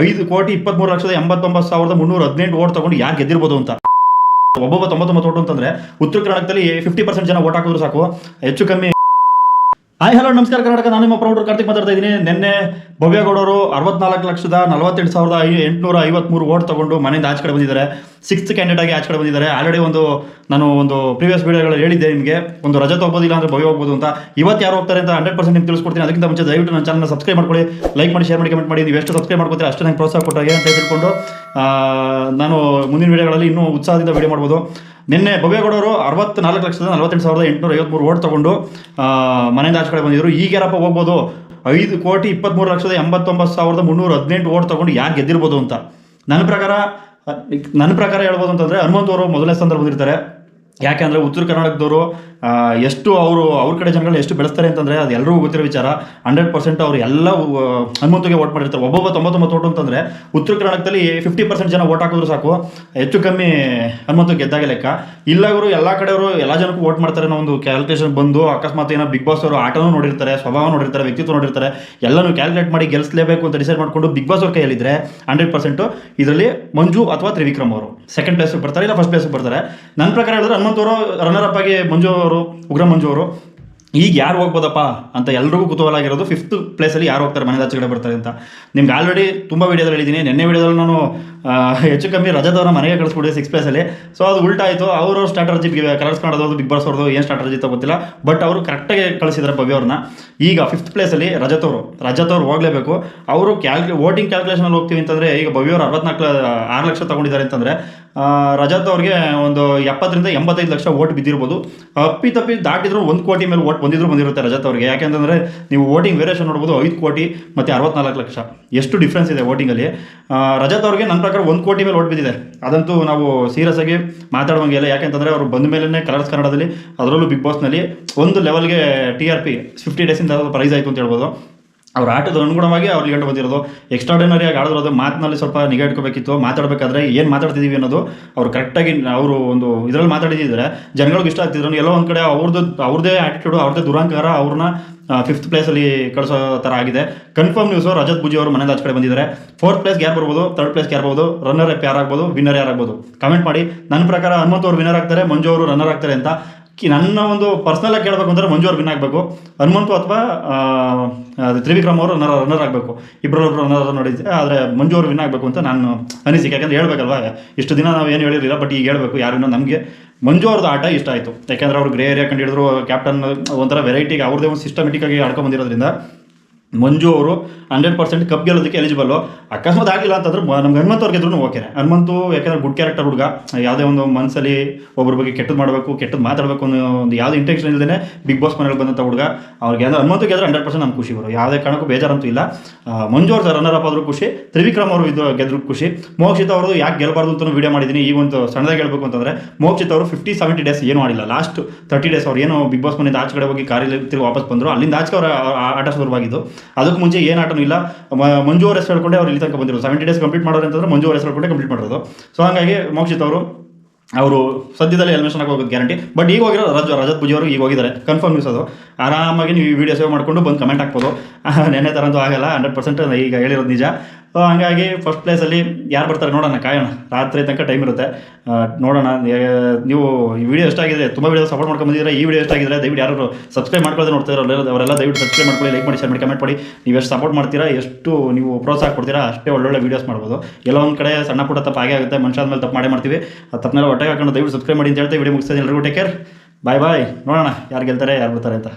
ಐದು ಕೋಟಿ ಇಪ್ಪತ್ಮೂರು ಲಕ್ಷದ ಎಂಬತ್ತೊಂಬತ್ತು ಸಾವಿರದ ಮುನ್ನೂರ ಹದಿನೆಂಟು ಓಟ್ ತಗೊಂಡು ಯಾರು ಗೆದ್ದಿರ್ಬೋದು ಅಂತ. ಒಬ್ಬೊಬ್ಬ ತೊಂಬತ್ತೊಂಬತ್ತು ಓಟು ಅಂತಂದ್ರೆ ಉತ್ತರ ಕರ್ನಾಟಕದಲ್ಲಿ ಫಿಫ್ಟಿ ಪರ್ಸೆಂಟ್ ಜನ ಓಟ್ ಹಾಕಿದ್ರು ಸಾಕು, ಹೆಚ್ಚು ಕಮ್ಮಿ ಹಾಯ್ ಹಲೋ ನಮಸ್ಕಾರ ಕರ್ನಾಟಕ. ನಾನು ನಿಮ್ಮ ಪ್ರೌಢರು ಕಾರ್ತಿಕ್ ಮಾತಾಡ್ತಾ ಇದ್ದೀನಿ. ನಿನ್ನೆ ಭವ್ಯಗೌಡರು ಅರವತ್ನಾಲ್ಕು ಲಕ್ಷದ ನಲವತ್ತೆಂಟು ಸಾವಿರದ ಎಂಟುನೂರ ಐವತ್ಮೂರು ಓಟ್ ತಗೊಂಡು ಮನೆಯಿಂದ ಆಚೆ ಕಡೆ ಬಂದಿದ್ದಾರೆ. ಸಿಕ್ಸ್ತ್ ಕ್ಯಾಂಡಿಡೇಟ್ ಆಗಿ ಆಚೆ ಕಡೆ ಬಂದಿದ್ದಾರೆ. ಆಲ್ರೆಡಿ ಒಂದು ನಾನು ಒಂದು ಪ್ರೀವಿಯಸ್ ವಿಡಿಯೋಗಳಲ್ಲಿ ಹೇಳಿದ್ದೆ ನಿಮಗೆ. ಒಂದು ರಜಾ ಹೋಗೋದಿಲ್ಲ ಅಂದರೆ ಭವ್ಯ ಹೋಗ್ಬೋದು ಅಂತ. ಇವತ್ತು ಯಾರು ಹೋಗ್ತಾರೆ ಅಂತ ಹಂಡ್ರೆಡ್ ಪರ್ಸೆಂಟ್ ನಿಮ್ಗೆ ತಿಳಿಸ್ಕೊಡ್ತೀನಿ. ಅದಕ್ಕಿಂತ ಮುಂಚೆ ದಯವಿಟ್ಟು ನನ್ನ ಚಾನಲ್ನ ಸಬ್ಸ್ಕ್ರೈಬ್ ಮಾಡ್ಕೊಳ್ಳಿ. ಲೈಕ್ ಮಾಡಿ ಶೇರ್ ಮಾಡಿ ಕಮೆಂಟ್ ಮಾಡಿ. ನೀವು ಎಷ್ಟು ಸಬ್ಸ್ಕ್ರೈಬ್ ಮಾಡ್ಕೊತೀರಿ ಅಷ್ಟು ನಂಗೆ ಪ್ರೋತ್ಸಾಹ ಕೊಟ್ಟಾಗೆ ಅಂತ ತಿಳ್ಕೊಂಡು ನಾನು ಮುಂದಿನ ವೀಡಿಯೋಗಳಲ್ಲಿ ಇನ್ನೂ ಉತ್ಸಾಹದಿಂದ ವೀಡಿಯೋ ಮಾಡ್ಬೋದು. ನಿನ್ನೆ ಬೊಬೇಗೌಡರು ಅರವತ್ತು ನಾಲ್ಕು ಲಕ್ಷದ ನಲವತ್ತೆಂಟು ಸಾವಿರದ ಎಂಟುನೂರ ಐವತ್ಮೂರು ಓಟ್ ತಗೊಂಡು ಮನೆಯಿಂದ ಆಚೆ ಕಡೆ ಬಂದಿದ್ರು. ಈಗ ಯಾರಪ್ಪ ಹೋಗ್ಬೋದು? ಐದು ಕೋಟಿ ಇಪ್ಪತ್ತ್ಮೂರು ಲಕ್ಷದ ಎಂಬತ್ತೊಂಬತ್ತು ಸಾವಿರದ ಮುನ್ನೂರ ಹದಿನೆಂಟು ಓಟ್ ತೊಗೊಂಡು ಯಾರು ಗೆದ್ದಿರ್ಬೋದು ಅಂತ. ನನ್ನ ಪ್ರಕಾರ ನನ್ನ ಪ್ರಕಾರ ಹೇಳ್ಬೋದು ಅಂತಂದರೆ ಹನುಮಂತವರು ಮೊದಲನೇ ಸ್ಥಾನದಲ್ಲಿ ಬಂದಿರ್ತಾರೆ. ಯಾಕೆಂದರೆ ಉತ್ತರ ಕರ್ನಾಟಕದವರು ಎಷ್ಟು ಅವರು, ಅವ್ರ ಕಡೆ ಜನಗಳು ಎಷ್ಟು ಬೆಳೆಸ್ತಾರೆ ಅಂತಂದರೆ ಅದು ಎಲ್ಲರೂ ಗೊತ್ತಿರೋ ವಿಚಾರ. ಹಂಡ್ರೆಡ್ ಪರ್ಸೆಂಟ್ ಅವರು ಎಲ್ಲ ಹನುಮಂತಗೆ ಓಟ್ ಮಾಡಿರ್ತಾರೆ. ಒಬ್ಬೊಬ್ಬ ತೊಂಬತ್ತೊಂಬತ್ತು ಓಟು ಅಂತಂದರೆ ಉತ್ತರ ಕರ್ನಾಟಕದಲ್ಲಿ ಫಿಫ್ಟಿ ಪರ್ಸೆಂಟ್ ಜನ ಓಟ್ ಹಾಕಿದ್ರು ಸಾಕು. ಹೆಚ್ಚು ಕಮ್ಮಿ ಹನುಮಂತು ಗೆದ್ದಾಗ ಲೆಕ್ಕ. ಇಲ್ಲವರು ಎಲ್ಲ ಕಡೆಯವರು ಎಲ್ಲ ಜನಕ್ಕೂ ಓಟ್ ಮಾಡ್ತಾರೆ ಅನ್ನೋ ಒಂದು ಕ್ಯಾಲ್ಕುಲೇಷನ್ ಬಂದು ಅಕಸ್ಮಾತ್ ಏನೋ ಬಿಗ್ ಬಾಸ್ ಅವರು ಆಟನೂ ನೋಡಿರ್ತಾರೆ, ಸ್ವಭಾವ ನೋಡಿರ್ತಾರೆ, ವ್ಯಕ್ತಿತ್ವ ನೋಡಿರ್ತಾರೆ. ಎಲ್ಲನೂ ಕ್ಯಾಲ್ಕುಲೇಟ್ ಮಾಡಿ ಗೆಲ್ಲಿಸಲೇಬೇಕು ಅಂತ ಡಿಸೈಡ್ ಮಾಡಿಕೊಂಡು ಬಿಗ್ ಬಾಸ್ ಅವ್ರ ಕೈಯಲ್ಲಿದ್ದರೆ ಹಂಡ್ರೆಡ್ ಪರ್ಸೆಂಟು ಇದರಲ್ಲಿ ಮಂಜು ಅಥವಾ ತ್ರಿವಿಕ್ರಮ್ ಅವರು. ಸೆಕೆಂಡ್ ಪ್ಲೇಸ್ ಬರ್ತಾರೆ ಇಲ್ಲ ಫಸ್ಟ್ ಪ್ಲೇಸ್ ಬರ್ತಾರೆ. ನನ್ನ ಪ್ರಕಾರ ಹೇಳಿದ್ರೆ ಹನುಮಂತ್ ಅವರು ರನ್ನರ್ ಅಪ್ ಆಗಿ ಮಂಜು ಅವರು ಉಗ್ರ ಮಂಜು ಅವರು ಈಗ ಯಾರು ಹೋಗ್ಬೋದಪ್ಪ ಅಂತ ಎಲ್ರಿಗೂ ಕುತೂಹಲ ಆಗಿರೋದು ಫಿಫ್ತ್ ಪ್ಲೇಸಲ್ಲಿ ಯಾರು ಹೋಗ್ತಾರೆ ಕಡೆ ಬರ್ತಾರೆ ಅಂತ. ನಿಮ್ಗೆ ಆಲ್ರೆಡಿ ತುಂಬ ವೀಡಿಯೋದಲ್ಲಿ ಹೇಳಿದ್ದೀನಿ ನಿನ್ನೆ ವಿಡಿಯೋದಲ್ಲಿ ನಾನು ಹೆಚ್ಚು ಕಮ್ಮಿ ರಜದವರ ಮನೆಗೆ ಕಳಿಸ್ಬಿಟ್ಟಿದೆ ಸಿಕ್ಸ್ ಪ್ಲೇಸಲ್ಲಿ ಸೊ ಅದು ಉಲ್ಟಾಯಿತು ಅವರು ಸ್ಟ್ರಾಟಜಿ ಕಲರ್ಸ್ ಮಾಡೋದು ಬಿಗ್ ಬಾಸ್ ಅವ್ರದ್ದು ಏನು ಸ್ಟ್ರಾಟರ್ಜಿ ಅಂತ ಗೊತ್ತಿಲ್ಲ. ಬಟ್ ಅವರು ಕರೆಕ್ಟಾಗಿ ಕಳಿಸಿದ್ದಾರೆ ಭವ್ಯ ಅವ್ರನ್ನ. ಈಗ ಫಿಫ್ತ್ ಪ್ಲೇಸಲ್ಲಿ ರಜತ್ ಅವರು. ರಜತ್ ಅವರು ಹೋಗಲೇಬೇಕು. ಅವರು ಕ್ಯಾಲ್ಕು ವೋಟಿಂಗ್ ಕ್ಯಾಲ್ಕುಲೇಷನಲ್ಲಿ ಹೋಗ್ತೀವಿ ಅಂತಂದರೆ, ಈಗ ಭವ್ಯ ಅವರು ಅರವತ್ನಾಲ್ಕು, ಆರು ಲಕ್ಷ ತಗೊಂಡಿದ್ದಾರೆ ಅಂತಂದರೆ ರಜತ್ ಅವ್ರಿಗೆ ಒಂದು ಎಪ್ಪತ್ತರಿಂದ ಎಂಬತ್ತೈದು ಲಕ್ಷ ಓಟ್ ಬಿದ್ದಿರ್ಬೋದು. ಅಪ್ಪಿ ತಪ್ಪಿ ದಾಟಿದ್ರು ಒಂದು ಕೋಟಿ ಮೇಲೆ ಓಟ್ ಬಂದಿದ್ರು ಬಂದಿರುತ್ತೆ ರಜತ್ ಅವ್ರಿಗೆ. ಯಾಕೆಂತಂದರೆ ನೀವು ವೋಟಿಂಗ್ ವೇರಿಯೇಷನ್ ನೋಡ್ಬೋದು ಐದು ಕೋಟಿ ಮತ್ತು ಅರವತ್ನಾಲ್ಕು ಲಕ್ಷ. ಎಷ್ಟು ಡಿಫ್ರೆನ್ಸ್ ಇದೆ ವೋಟಿಂಗಲ್ಲಿ ರಜತ್ ಅವ್ರಿಗೆ ನನ್ನ ಪ್ರಕಾರ ಒಂದು ಕೋಟಿ ಮೇಲೆ ಓಟ್ ಬಿದ್ದಿದೆ. ಅದಂತೂ ನಾವು ಸೀರಿಯಸ್ ಆಗಿ ಮಾತಾಡುವಂಗಿಲ್ಲ ಯಾಕೆಂತಂದರೆ ಅವರು ಬಂದ ಮೇಲೇ ಕಲರ್ಸ್ ಕನ್ನಡದಲ್ಲಿ, ಅದರಲ್ಲೂ ಬಿಗ್ ಬಾಸ್ನಲ್ಲಿ ಒಂದು ಲೆವೆಲ್ಗೆ ಟಿ ಆರ್ ಪಿ ಫಿಫ್ಟಿ ಡೇಸಿಂದ ಪ್ರೈಸ್ ಆಯಿತು ಅಂತ ಹೇಳ್ಬೋದು. ಅವ್ರ ಆಟದ ಅನುಗುಣವಾಗಿ ಅವ್ರು ಗಂಟು ಬಂದಿರೋದು. ಎಕ್ಸ್ಟ್ರಾಡಿನರಿ ಆಗಿ ಆಡಿರೋದು ಮಾತಿನಲ್ಲಿ ಸ್ವಲ್ಪ ನಿಗಾ ಇಟ್ಕೋಬೇಕಿತ್ತು. ಮಾತಾಡಬೇಕಾದ್ರೆ ಏನು ಮಾತಾಡ್ತಿದ್ದೀವಿ ಅನ್ನೋದು ಅವ್ರು ಕರೆಕ್ಟಾಗಿ ಅವರು ಒಂದು ಇದರಲ್ಲಿ ಮಾತಾಡಿದ್ರೆ ಜನಗಳಿಗೆ ಇಷ್ಟ ಆಗ್ತಿದ್ರು. ಎಲ್ಲೋ ಒಂದು ಕಡೆ ಅವ್ರದ್ದು ಅವ್ರದೇ ಆ್ಯಟಿಟ್ಯೂಡು ಅವ್ರದ್ದೇ ದುರಂಕಾರ ಅವ್ರನ್ನ ಫಿಫ್ತ್ ಪ್ಲೇಸಲ್ಲಿ ಕಳಿಸೋ ಥರ ಆಗಿದೆ. ಕನ್ಫರ್ಮ್ ನ್ಯೂಸು ರಜತ್ ಬುಜಿ ಅವರು ಮನೆಯಿಂದ ಆಚೆ ಕಡೆ ಬಂದಿದ್ದಾರೆ. ಫೋರ್ತ್ ಪ್ಲೇಸ್ಗೆ ಯಾರು ಬರ್ಬೋದು? ತರ್ಡ್ ಪ್ಲೇಸ್ಗೆ ಯಾರು ಬರ್ಬೋದು? ರನ್ನರ್ ಅಪ್ ಯಾರಾಗ್ಬೋದು? ವಿನ್ನರ್ ಯಾರಾಗ್ಬೋದು? ಕಮೆಂಟ್ ಮಾಡಿ. ನನ್ನ ಪ್ರಕಾರ ಹನುಮಂತ್ ಅವರು ವಿನ್ನರ್ ಆಗ್ತಾರೆ, ಮಂಜು ಅವರು ರನ್ನರ್ ಆಗ್ತಾರೆ ಅಂತ ಕಿ ನನ್ನ ಒಂದು ಪರ್ಸ್ನಲ್ ಆಗಿ ಕೇಳಬೇಕು ಅಂದರೆ ಮಂಜು ಅವ್ರು ವಿನ್ ಆಗಬೇಕು. ಹನುಮಂತು ಅಥವಾ ತ್ರಿವಿಕ್ರಮ್ ಅವರು ರನ್ನರ್ ರನ್ನರ್ ಆಗಬೇಕು. ಇಬ್ಬರೊಬ್ಬರು ರನ್ನರ್ ನೋಡಿದ್ದೆ ಆದರೆ ಮಂಜು ಅವರು ವಿನ್ ಆಗಬೇಕು ಅಂತ ನಾನು ಅನಿಸಿಕೆ. ಯಾಕೆಂದ್ರೆ ಹೇಳಬೇಕಲ್ವಾ, ಇಷ್ಟು ದಿನ ನಾವು ಏನು ಹೇಳಿರಲಿಲ್ಲ ಬಟ್ ಈಗ ಹೇಳಬೇಕು ಯಾರಿನ ನಮಗೆ. ಮಂಜು ಅವ್ರದ್ದು ಆಟ ಇಷ್ಟ ಆಯಿತು. ಯಾಕೆಂದ್ರೆ ಅವರು ಗ್ರೇ ಏರಿಯಾ ಕಂಡು ಹಿಡಿದ್ರು ಕ್ಯಾಪ್ಟನ್ ಒಂಥರ ವೆರೈಟಿಗೆ ಅವ್ರದ್ದೇ ಒಂದು ಸಿಸ್ಟಮೆಟಿಕ್ ಆಗಿ ಆಡ್ಕೊಂಡ್ ಬಂದಿರೋದ್ರಿಂದ ಮಂಜು ಅವರು ಹಂಡ್ರೆಡ್ ಪರ್ಸೆಂಟ್ ಕಪ್ ಗೆಲ್ಲೋದಕ್ಕೆ ಎಲಿಜಿಬಲ್ಲು ಅಕಸ್ಮಾತ್ ಆಗಿಲ್ಲ ಅಂತಂದ್ರೆ ನಮ್ಗೆ ಹನುಮಂತ್ ಅವ್ರಿಗೆ ಇದ್ರೂ ಓಕೆ ಹನುಮಂತು ಯಾಕಂದ್ರೆ ಗುಡ್ ಕ್ಯಾರೆಕ್ಟರ್ ಹುಡುಗ. ಯಾವುದೇ ಒಂದು ಮನಸ್ಸಲ್ಲಿ ಒಬ್ಬರ ಬಗ್ಗೆ ಕೆಟ್ಟದ್ದು ಮಾಡಬೇಕು ಕೆಟ್ಟದ್ದು ಮಾತಾಡಬೇಕು ಅನ್ನೋ ಒಂದು ಯಾವುದೇ ಇಂಟೆನ್ಷನ್ ಇಲ್ಲದೇ ಬಿಗ್ ಬಾಸ್ ಮನೆಯಲ್ಲಿ ಬಂದಂಥ ಹುಡುಗ. ಅವ್ರಿಗೆ ಅಂದ್ರೆ ಹನುಮಂತ ಗೆದ್ರೆ ಹಂಡ್ರೆಡ್ ಪರ್ಸೆಂಟ್ ನಮ್ಗೆ ಖುಷಿ ಬರೋ. ಯಾವುದೇ ಕಾರಣಕ್ಕೂ ಬೇಜಾರಂತೂ ಇಲ್ಲ. ಮಂಜು ಅವ್ರ ರನ್ನರ್ ಅಪ್ ಆದರೂ ಖುಷಿ. ತ್ರಿವಿಕ್ರಮ್ ಅವರು ಇದು ಗೆದ್ರು ಖುಷಿ. ಮೋಕ್ಷಿತ ಅವರು ಯಾಕೆ ಗೆಲ್ಲಬಾರ್ದು ಅಂತ ವಿಡಿಯೋ ಮಾಡಿದ್ದೀನಿ ಈ ಒಂದು ಸಣ್ಣದಾಗಿ ಹೇಳ್ಬೇಕು ಅಂತಂದರೆ ಮೋಕ್ಷಿತ್ ಅವರು ಫಿಫ್ಟಿ ಸೆವೆಂಟಿ ಡೇಸ್ ಏನು ಮಾಡಿಲ್ಲ ಲಾಸ್ಟ್ ತರ್ಟಿ ಡೇಸ್ ಅವ್ರು ಏನು ಬಿಗ್ ಬಾಸ್ ಮನೆಯಿಂದ ಆಚೆ ಕಡೆ ಹೋಗಿ ಕಾರಲ್ಲಿ ತಿರುಗಿ ವಾಪಸ್ ಬಂದರು. ಅಲ್ಲಿಂದ ಆಚೆ ಅವರ ಆಟ ಶುರುವಾಗಿದ್ದು. ಅದಕ್ಕೆ ಮುಂಚೆ ಏನು ಆಟನೂ ಇಲ್ಲ. ಮಂಜು ಅವ್ರ ಹೆಸರು ಹೇಳ್ಕೊಂಡೆ ಅವ್ರು ಇಲ್ಲಿ ತನಕ ಬಂದಿರೋದು. ಸೆವೆಂಟಿ ಡೇಸ್ ಕಂಪ್ಲೀಟ್ ಮಾಡೋರು ಅಂತಂದ್ರೆ ಮಂಜು ಅವ್ರ ಹೆಸರು ಕಂಪ್ಲೀಟ್ ಮಾಡಿರೋದು. ಸೊ ಹಾಗಾಗಿ ಮೋಕ್ಷಿತ್ ಅವರು ಅವರು ಸದ್ಯದಲ್ಲಿ ಎಲಿಮಿನೇಷನ್ ಆಗೋದು ಗ್ಯಾರಂಟಿ ಬಟ್ ಈಗ ಹೋಗಿರೋ ರಜ, ರಜತ್ ಪೂಜೆ ಅವರು ಈಗ ಹೋಗಿದ್ದಾರೆ. ಕನ್ಫರ್ಮ್ ನ್ಯೂಸ್ ಅದು. ಆರಾಮಾಗಿ ನೀವು ಈ ವಿಡಿಯೋ ಸೇವ್ ಮಾಡಿಕೊಂಡು ಬಂದು ಕಮೆಂಟ್ ಹಾಕ್ಬೋದು. ನೆನ್ನೆ ಥರಂತೂ ಆಗಲ್ಲ ಹಂಡ್ರೆಡ್ ಪರ್ಸೆಂಟ್ ಈಗ ಹೇಳಿರೋದು ನಿಜ. ಹಂಗಾಗಿ ಫಸ್ಟ್ ಪ್ಲೇಸಲ್ಲಿ ಯಾರು ಬರ್ತಾರೆ ನೋಡೋಣ, ಕಾಯೋಣ. ರಾತ್ರಿ ತನಕ ಟೈಮ್ ಇರುತ್ತೆ. ನೋಡೋಣ. ನೀವು ಈ ವಿಡಿಯೋ ಎಷ್ಟಾಗಿದೆ ತುಂಬ ವಿಡಿಯೋ ಸಪೋರ್ಟ್ ಮಾಡ್ಕೊಂಡು ಬಂದಿದ್ರೆ ಈ ವಿಡಿಯೋ ಎಷ್ಟಾಗಿದ್ರೆ ದಯವಿಟ್ಟು ಯಾರು ಸಬ್ಸ್ಕ್ರೈಬ್ ಮಾಡ್ಕೊಳ್ಳೋದು ಇರೋ ಅವರೆಲ್ಲ ದಯವಿಟ್ಟು ಸಬ್ಸ್ಕ್ರೈಬ್ ಮಾಡ್ಕೊಳ್ಳಿ ಲೈಕ್ ಮಾಡಿ ಶೇರ್ ಮಾಡಿ ಕಮೆಂಟ್ ಮಾಡಿ. ನೀವು ಎಷ್ಟು ಸಪೋರ್ಟ್ ಮಾಡ್ತೀರಾ, ಎಷ್ಟು ನೀವು ಪ್ರೋತ್ಸಾಹ ಕೊಡ್ತೀರಾ, ಅಷ್ಟೇ ಒಳ್ಳೊಳ್ಳೆ ವೀಡಿಯೋಸ್ ಮಾಡ್ಬೋದು. ಎಲ್ಲ ಒಂದು ಕಡೆ ಸಣ್ಣ ಪುಟ್ಟ ತಪ್ಪು ಆಗೇ ಆಗುತ್ತೆ ಮನುಷ್ಯ ಆದ್ಮೇಲೆ ತಪ್ಪು ಮಾಡೇ ಮಾಡ್ತೀವಿ. ಆ ತಪ್ಪನ್ನೆಲ್ಲ ಹೊಟ್ಟೆ ಹಾಕೊಂಡು ದಯವಿಟ್ಟು ಸಬ್ಸ್ಕ್ರೈಬ್ ಮಾಡಿ ಅಂತ ಹೇಳ್ತಾ ವಿಡಿಯೋ ಮುಗಿಸ್ತಾ ಎಲ್ಲರಿಗೂ ಟೇಕ್ ಕೇರ್ ಬಾಯ್ ಬಾಯ್ ನೋಡೋಣ, ಯಾರು ಗೆಲ್ತಾರೆ, ಯಾರು ಬರ್ತಾರೆ ಅಂತ.